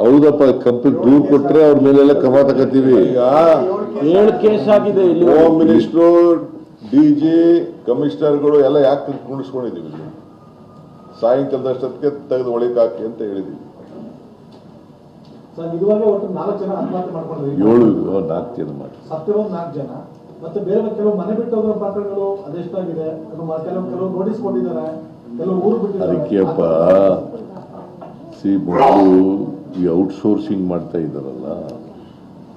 ಹೌದಪ್ಪ ಕಂಪ್ನಿ ದೂರು ಕೊಟ್ರೆ ಅವ್ರ ಮೇಲೆಲ್ಲ ಕ್ರಮ ತಗೋತೀವಿ. ಏಳು ಕೇಸ್ ಆಗಿದೆ ಇಲ್ಲಿ. ಹೋಮ್ ಮಿನಿಸ್ಟ್ರು ಡಿ ಜಿ ಕಮಿಷನರ್ಗಳು ಎಲ್ಲ ಯಾಕೆ ಕುಣಿಸ್ಕೊಂಡಿದೀವಿ ಸಾಯಂಕಾಲದ ಅಷ್ಟೊತ್ತಿಗೆ ತೆಗೆದು ಒಳಗೆ ಹಾಕಿ ಅಂತ ಹೇಳಿದೀವಿ ಸರ್ ಇದುವರೆಗೆ ಒಟ್ಟು ನಾಲ್ಕು ಜನ ಆತ್ಮಹತ್ಯೆ ಮಾಡ್ಕೊಂಡಿದ್ವಿ ಏಳು ನಾಲ್ಕು ಜನ ಮಾಡಿ ಸತ್ತಿರೋದು ನಾಲ್ಕು ಜನ. ಮತ್ತೆ ಬೇರೆ ಕೆಲವು ಮನೆ ಬಿಟ್ಟು ಹೋಗೋ ಪಾತ್ರಗಳು ಅದೆಷ್ಟಾಗಿದೆ ಕೆಲವು ಕೆಲವು ನೋಟಿಸ್ ಕೊಟ್ಟಿದ್ದಾರೆ. ಅದಕ್ಕೆಪ್ಪ ಸಿ ಮೊದಲು ಈ ಔಟ್ಸೋರ್ಸಿಂಗ್ ಮಾಡ್ತಾ ಇದ್ದಾರಲ್ಲ,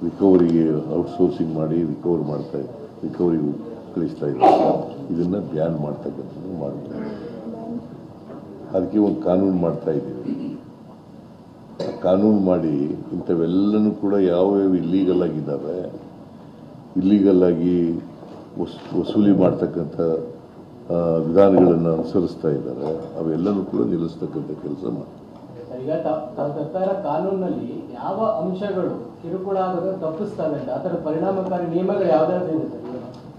ರಿಕವರಿಗೆ ಔಟ್ಸೋರ್ಸಿಂಗ್ ಮಾಡಿ ರಿಕವರ್ ಮಾಡ್ತಾ ರಿಕವರಿ ಕಳಿಸ್ತಾ ಇದ್ದಾರಲ್ಲ, ಇದನ್ನು ಬ್ಯಾನ್ ಮಾಡ್ತಕ್ಕಂಥದ್ದು ಮಾಡ್ತಾ ಅದಕ್ಕೆ ಒಂದು ಕಾನೂನು ಮಾಡ್ತಾ ಇದ್ದೀವಿ. ಕಾನೂನು ಮಾಡಿ ಇಂಥವೆಲ್ಲನೂ ಕೂಡ ಯಾವ್ಯಾವ ಇಲ್ಲೀಗಲ್ ಆಗಿದ್ದಾವೆ ಇಲ್ಲೀಗಲ್ ಆಗಿ ವಸ್, ವಸೂಲಿ ಮಾಡ್ತಕ್ಕಂಥ ವಿಧಾನಗಳನ್ನು ಅನುಸರಿಸ್ತಾ ಇದ್ದಾರೆ. ಅವೆಲ್ಲನೂ ಕೂಡ ನಿಲ್ಲಿಸ್ತಕ್ಕಂಥ ಕೆಲಸ ಮಾಡ್ತಾರೆ. ಈಗ ತ- ತಾವು ತರ್ತಾ ಇರೋ ಕಾನೂನಲ್ಲಿ ಯಾವ ಅಂಶಗಳು ಕಿರುಕುಳ ಆಗೋದನ್ನು ತಪ್ಪಿಸ್ತವೆ ಅಂತ ಅದರ ಪರಿಣಾಮಕಾರಿ ನಿಯಮಗಳು ಯಾವ್ದಾದ್ರು?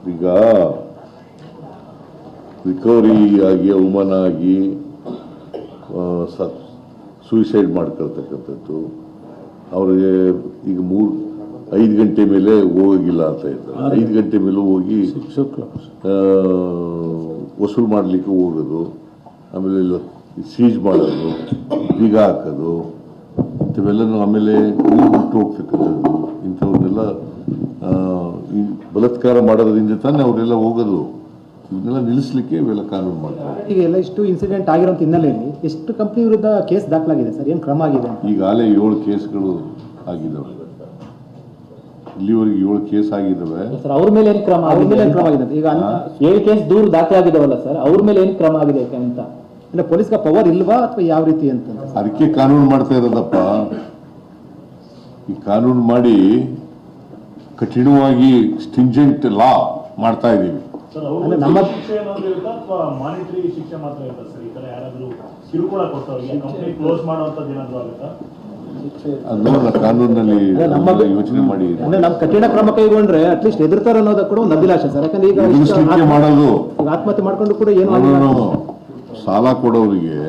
ಈಗ ರಿಕವರಿ ಆಗಿ ಅವಮಾನ ಆಗಿ ಸೂಸೈಡ್ ಮಾಡ್ಕೊಳ್ತಕ್ಕಂಥದ್ದು. ಅವ್ರಿಗೆ ಈಗ ಮೂರು ಐದು ಗಂಟೆ ಮೇಲೆ ಹೋಗಿಲ್ಲ ಅಂತ ಇದ್ದಾರೆ. ಐದು ಗಂಟೆ ಮೇಲೆ ಹೋಗಿ ಆ, ವಸೂಲು ಮಾಡಲಿಕ್ಕೆ ಹೋಗೋದು ಆಮೇಲೆ ಸೀಜ್ ಮಾಡೋದು ಬೀಗ ಹಾಕೋದು ಇಂಥವೆಲ್ಲನೂ ಆಮೇಲೆ ಊರು ಬಿಟ್ಟು ಹೋಗ್ತಕ್ಕಂಥದ್ದು ಇಂಥವನ್ನೆಲ್ಲ ಈ ಬಲತ್ಕಾರ ಮಾಡೋದ್ರಿಂದ ತಾನೇ ಅವರೆಲ್ಲ ಹೋಗೋದು. ಇದನ್ನೆಲ್ಲ ನಿಲ್ಲಿಸ್ಲಿಕ್ಕೆ ಇವೆಲ್ಲ ಕಾನೂನು ಮಾಡ್ತಾರೆ. ಈಗ ಎಲ್ಲ ಇಷ್ಟು ಇನ್ಸಿಡೆಂಟ್ ಆಗಿರೋ ಹಿನ್ನೆಲೆಯಲ್ಲಿ ಎಷ್ಟು ಕಂಪ್ನಿ ವಿರುದ್ಧ ಕೇಸ್ ದಾಖಲಾಗಿದೆ ಸರ್? ಏನು ಕ್ರಮ ಆಗಿದೆ ಈಗಾಗಲೇ ಏಳು ಕೇಸ್ಗಳು ಆಗಿದ್ದಾವೆ. ಇಲ್ಲಿವರೆಗೆ ಏಳು ಕೇಸ್ ಆಗಿದ್ದಾವೆ ಸರ್ ಅವ್ರ ಮೇಲೆ ಏನ್ ಕ್ರಮ ಅವ್ರ ಮೇಲೆ ಆಗಿದೆ? ಏನ್ ಕ್ರಮ ಆಗಿದೆ. ಈಗ ಏಳು ಕೇಸ್ ದೂರು ದಾಖಲೆ ಆಗಿದಾವಲ್ಲ ಸರ್ ಅವ್ರ ಮೇಲೆ ಏನ್ ಕ್ರಮ ಆಗಿದೆ ಅಂತ? ಇಲ್ಲ ಪೊಲೀಸ್ಗೆ ಪವರ್ ಇಲ್ವಾ ಅಥವಾ ಯಾವ ರೀತಿ ಅಂತ? ಅದಕ್ಕೆ ಕಾನೂನು ಮಾಡ್ತಾ ಇರೋದಪ್ಪ. ಈ ಕಾನೂನು ಮಾಡಿ ಕಠಿಣವಾಗಿ ಸ್ಟಿಂಜೆಂಟ್ ಲಾ ಮಾಡ್ತಾ ಇದ್ದೀವಿ ಅಂದ್ರೆ ನಮ್ಮ- ಶಿಕ್ಷೆ ಮಾನಿಟರಿ ಮಾತ್ರ ಇರುತ್ತಾ ಸರ್? ಈ ತರ ಯಾರಾದ್ರೂ ಕಿರುಕುಳ ಕೊಟ್ಟವ್ರಿಗೆ ಕಂಪ್ನಿ ಕ್ಲೋಸ್ ಮಾಡುವಂತದ್ದು ಏನಾದ್ರು ಆಗುತ್ತಾ? ಅದನ್ನ ಕಾನೂನಲ್ಲಿ ಯೋಚನೆ ಮಾಡಿ. ಅಂದ್ರೆ ನಾವು ಕಠಿಣ ಕ್ರಮ ಕೈಗೊಂಡ್ರೆ ಅಟ್ಲೀಸ್ಟ್ ಎದುರ್ತಾರ ಅನ್ನೋದು ಕೂಡ ಒಂದು ಅಭಿಲಾಷೆ ಸರ್. ಯಾಕಂದ್ರೆ ಈಗ ಎದುರಿಸ್ಲಿಕ್ಕೆ ಮಾಡೋದು. ಆತ್ಮಹತ್ಯೆ ಮಾಡ್ಕೊಂಡು ಕೂಡ ಏನು ಆಗಿಲ್ಲ ಸಾಲ ಕೊಡೋರಿಗೆ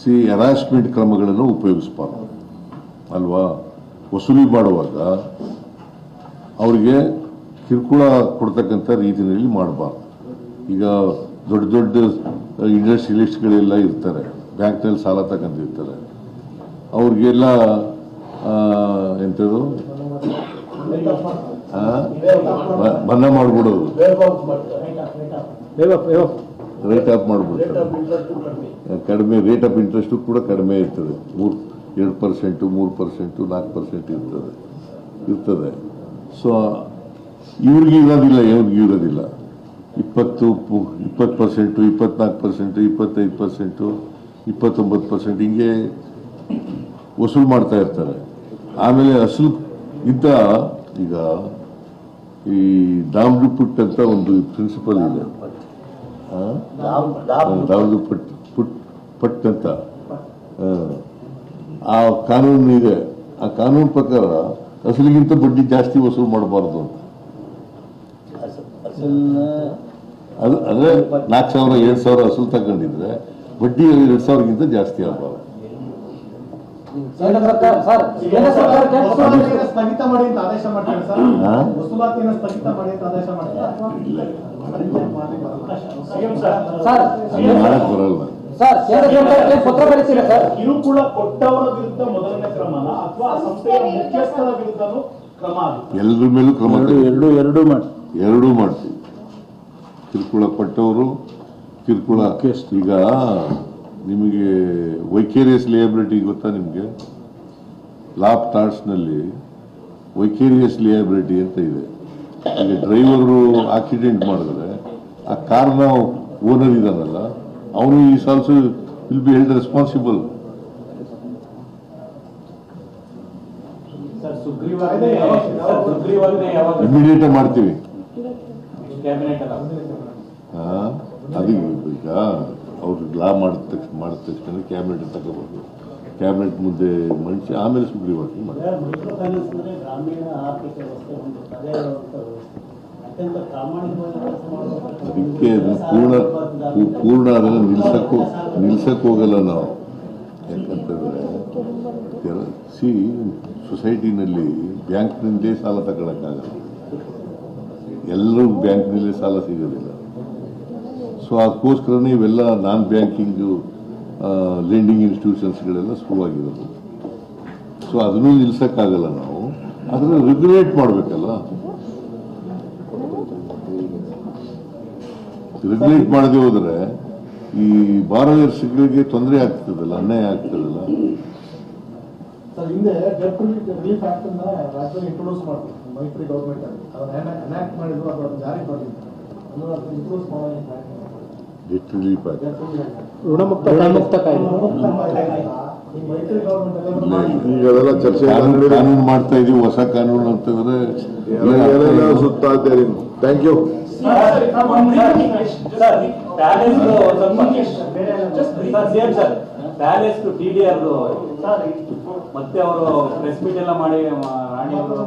ಸಿ ಹರಾಸ್ಮೆಂಟ್ ಕ್ರಮಗಳನ್ನು ಉಪಯೋಗಿಸಬಾರ್ದು. ಅಲ್ವಾ? ವಸೂಲಿ ಮಾಡುವಾಗ ಅವರಿಗೆ ಕಿರುಕುಳ ಕೊಡ್ತಕ್ಕಂಥ ರೀತಿಯಲ್ಲಿ ಮಾಡಬಾರ್ದು. ಈಗ ದೊಡ್ಡ ದೊಡ್ಡ ಇಂಡಸ್ಟ್ರಿಯಲಿಸ್ಟ್ಗಳೆಲ್ಲ ಇರ್ತಾರೆ. ಬ್ಯಾಂಕ್ನಲ್ಲಿ ಸಾಲ ತಗೊಂಡಿರ್ತಾರೆ. ಅವ್ರಿಗೆಲ್ಲ ಎಂಥದ್ದು ಬಂದ ಮಾಡ್ಬಿಡೋದು. ರೇಟ್ ಆಫ್ ಮಾಡ್ಬಿಡ್ತಾರೆ. ಕಡಿಮೆ ರೇಟ್ ಆಫ್ ಇಂಟ್ರೆಸ್ಟು ಕೂಡ ಕಡಿಮೆ ಇರ್ತದೆ. ಮೂರು ಎರಡು ಪರ್ಸೆಂಟು ಮೂರು ಪರ್ಸೆಂಟು ನಾಲ್ಕು ಪರ್ಸೆಂಟ್ ಇರ್ತದೆ. ಇರ್ತದೆ. ಸೊ ಇವ್ರಿಗೆ ಇರೋದಿಲ್ಲ ಇವ್ರಿಗೆ ಇರೋದಿಲ್ಲ. ಇಪ್ಪತ್ತು ಇಪ್ಪತ್ತು ಪರ್ಸೆಂಟು ಇಪ್ಪತ್ನಾಲ್ಕು ಪರ್ಸೆಂಟು ಇಪ್ಪತ್ತೈದು ಪರ್ಸೆಂಟು ಇಪ್ಪತ್ತೊಂಬತ್ತು ಪರ್ಸೆಂಟ್ ಹಿಂಗೆ ವಸೂಲು ಮಾಡ್ತಾ ಇರ್ತಾರೆ. ಆಮೇಲೆ ಅಸಲು ಇದ್ದ ಈಗ ಈ ದಾಮ್ಲುಪುಟ್ ಅಂತ ಒಂದು ಪ್ರಿನ್ಸಿಪಲ್ ಇದೆ. ಪಟ್ ಪುಟ್ ಪಟ್ ಅಂತ. ಆ. ಕಾನೂನು ಇದೆ. ಆ ಕಾನೂನು ಪ್ರಕಾರ ಅಸಲಿಗಿಂತ ಬಡ್ಡಿ ಜಾಸ್ತಿ ವಸೂಲು ಮಾಡಬಾರ್ದು ಅಂತ. ಅದು ಅಂದ್ರೆ ನಾಲ್ಕು ಸಾವಿರ ಏಳು ಸಾವಿರ ಅಸಲು ತಗೊಂಡಿದ್ರೆ ಬಡ್ಡಿ ಎರಡು ಸಾವಿರಕ್ಕಿಂತ ಜಾಸ್ತಿ ಆಗಬಾರ್ದು ಕೇಂದ್ರ ಸರ್ಕಾರ ಸರ್ ಕೇಂದ್ರ ಸರ್ಕಾರಕ್ಕೆ ವಸೂಲಾತಿಯನ್ನು ಸ್ಥಗಿತ ಮಾಡಿ ಅಂತ ಆದೇಶ ಮಾಡ್ತಾರೆ ಸರ್. ಹಾ? ವಸೂಲಾತಿಯನ್ನು ಮಾಡಿ ಅಂತ ಆದೇಶ ಮಾಡ್ತಾರೆ. ಅಥವಾ ಸಿಎಂ ಸರ್. ಸರ್ ಹಂಗೆ ಮಾಡಕ್ ಬರಲ್ಲ ಸರ್ ಕೇಂದ್ರ ಸರ್ಕಾರಕ್ಕೆ ಪತ್ರ ಬರೀತೀರಾ ಸರ್? ಕಿರುಕುಳ ಕೊಟ್ಟವರ ವಿರುದ್ಧ ಮೊದಲನೇ ಕ್ರಮನ ಅಥವಾ ಸಂಸ್ಥೆಯ ಮುಖ್ಯಸ್ಥರ ವಿರುದ್ಧನೂ ಕ್ರಮ ಆಗುತ್ತೆ. ಎಲ್ಲರ ಮೇಲೂ ಕ್ರಮ. ಎರಡು ಎರಡು ಮಾಡಿ ಎರಡೂ ಮಾಡ್ತೀವಿ. ಕಿರುಕುಳ ಪಟ್ಟವರು ಕಿರುಕುಳ. ಈಗ ನಿಮಗೆ ವೈಕೇರಿಯಸ್ ಲಿಯಬಿಲಿಟಿ ಗೊತ್ತಾ ನಿಮಗೆ? ಲಾಪ್ನಲ್ಲಿ ವೈಕೇರಿಯಸ್ ಲಿಯಬಿಲಿಟಿ ಅಂತ ಇದೆ. ಈಗ ಡ್ರೈವರು ಆಕ್ಸಿಡೆಂಟ್ ಮಾಡಿದ್ರೆ ಆ ಕಾರ್ನ ಓನರ್ ಇದಾನಲ್ಲ ಅವನು ಈ also will be held responsible immediate ಮಾಡ್ತೀವಿ. ಅದು ಈಗ ಅವರು ಲಾ ಮಾಡಿದ ತಕ್ಷಣ ಮಾಡಿದ ತಕ್ಷಣ ಕ್ಯಾಬಿನೆಟ್ ತಗೋಬಹುದು ಕ್ಯಾಬಿನೆಟ್ ಮುಂದೆ ಮಂಚಿ ಆಮೇಲೆ ಸುಗ್ರೀವಾಜ್ಞೆ ಮಾಡಿ ಅದಕ್ಕೆ ಅದು ಪೂರ್ಣ ಪೂರ್ಣ ಅದನ್ನು ನಿಲ್ಸಕ್ಕೂ ನಿಲ್ಸಕ್ಕೆ ಹೋಗಲ್ಲ ನಾವು. ಯಾಕಂತಂದ್ರೆ ಸಿ ಸೊಸೈಟಿನಲ್ಲಿ ಬ್ಯಾಂಕ್ನಿಂದಲೇ ಸಾಲ ತಗೊಳಕ್ಕಾಗಲ್ಲ. ಎಲ್ಲರೂ ಬ್ಯಾಂಕ್ನಲ್ಲೇ ಸಾಲ ಸಿಗೋದಿಲ್ಲ. ಸೊ ಅದಕ್ಕೋಸ್ಕರನೇ ಇವೆಲ್ಲ ನಾನ್ ಬ್ಯಾಂಕಿಂಗ್ ಲೆಂಡಿಂಗ್ ಇನ್ಸ್ಟಿಟ್ಯೂಷನ್ಸ್ಗಳೆಲ್ಲ ಶುರುವಾಗಿರೋದು ಸೊ ಅದನ್ನು ನಿಲ್ಸಕ್ಕಾಗಲ್ಲ ನಾವು. ಅದನ್ನು ರೆಗ್ಯುಲೇಟ್ ಮಾಡಬೇಕಲ್ಲ? ರೆಗ್ಯುಲೇಟ್ ಮಾಡದೆ ಹೋದರೆ ಈ ಬಾರೋಯರ್ಸ್ಗಳಿಗೆ ತೊಂದರೆ ಆಗ್ತದಲ್ಲ, ಅನ್ಯಾಯ ಆಗ್ತದಲ್ಲ? ಮೈತ್ರಿ ಗೌರ್ಮೆಂಟ್ ಅದನ್ನ ಎನಾಕ್ಟ್ ಮಾಡಿದ್ರು ಅದನ್ನ ಜಾರಿ ಮಾಡಿದ್ರು ಋಣಮುಕ್ತ ಋಣಮುಕ್ತ. ಈಗ ಅದೆಲ್ಲ ಚರ್ಚೆ ಕಾನೂನು ಮಾಡ್ತಾ ಇದೀವಿ ಹೊಸ ಕಾನೂನು ಅಂತಂದ್ರೆ ಸುತ್ತ ಇದ್ದೀರಿ thank you palace to T D ಮತ್ತೆ ಅವರು ಪ್ರೆಸ್ ಮೀಟ್ ಎಲ್ಲ ಮಾಡಿ ರಾಣಿ ಅವರು